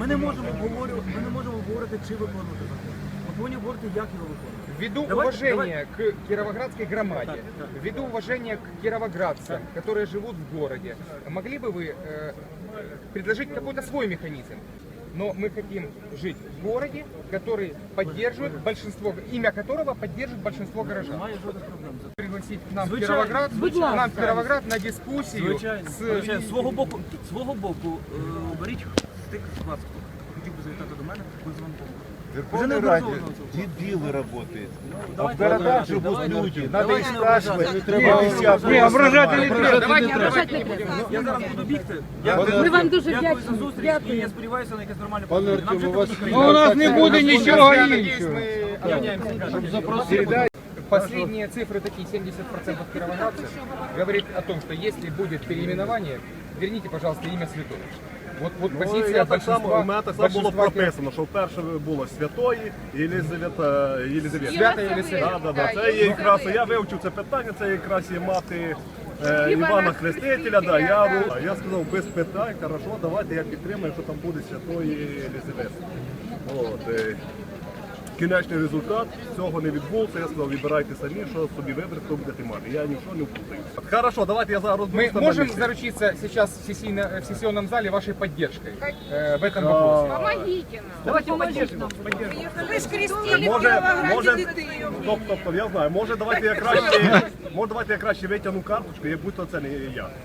Ми не можемо обговорювати, ми не можемо говорити, чи виконувати закон. Ми повинні говорити, як його виконувати. Ввиду Давай- уважения к кировоградской громаде, Так, так. ввиду уважения к кировоградцам, которые живут в городе, могли бы вы э, предложить какой-то свой механизм? Но мы хотим жить в городе, который поддерживает большинство, имя которого поддерживает большинство горожан. Немає жодних проблем. Пригласить к нам в Звичайно, Кировоград, звичайно. нам в Кировоград на дискуссию Звичайно, с звичайно. Свого боку, свого боку, е, беріть з тих з вас, хто хотів би завітати до мене, ми з вами поговоримо. Вже Верховной неодноразово Раде на це дебилы работают. А в Давайте, городах давайте, живут давайте. люди. Надо Давайте их не спрашивать. ображати. Они Не, себя не поводят ображати не нормально. треба. Давайте, Ображати давайте не не треба. будемо. Я зараз буду бігти. Ми вам дуже Дякую вдячні. за зустріч і Дякую. я сподіваюся на якесь нормальне Пане повідомлення. Нам Артем, у жити вас в є- Україні. у нас не буде ничего нічого іншого. Передать Последние цифры такие, 70% кировоградцев говорит о том, что если будет переименование, верните, пожалуйста, имя святое. Вот, вот Ну, позиция я так само, у мене так само було большинства прописано, що вперше було святої Єлизавета Єлизавета. Свята Єлизавета. Да, да, да. Це є якраз, я вивчив це питання, це якраз є мати е, Івана Хрестителя, да, я, ру- я сказав, без питань, хорошо, давайте я підтримаю, що там буде святої Єлизавети. От, е, Кінечний результат цього не відбувся. Я сказав, вибирайте самі, що собі виберете, хто будете мати. Я ні в що не вплутаюся. Хорошо, давайте я зараз розберусь Мы там можем на місці. заручиться сейчас в, сессийно- в сессионном зале вашей поддержкой э, в этом вопросе? Помогите нам. Давайте поддержим. Ви ж крестили в Може, Кіровограді може, дитину. тобто, тобто, я знаю, може давайте я краще, може давайте я краще витягну карточку, як будь-то це не я.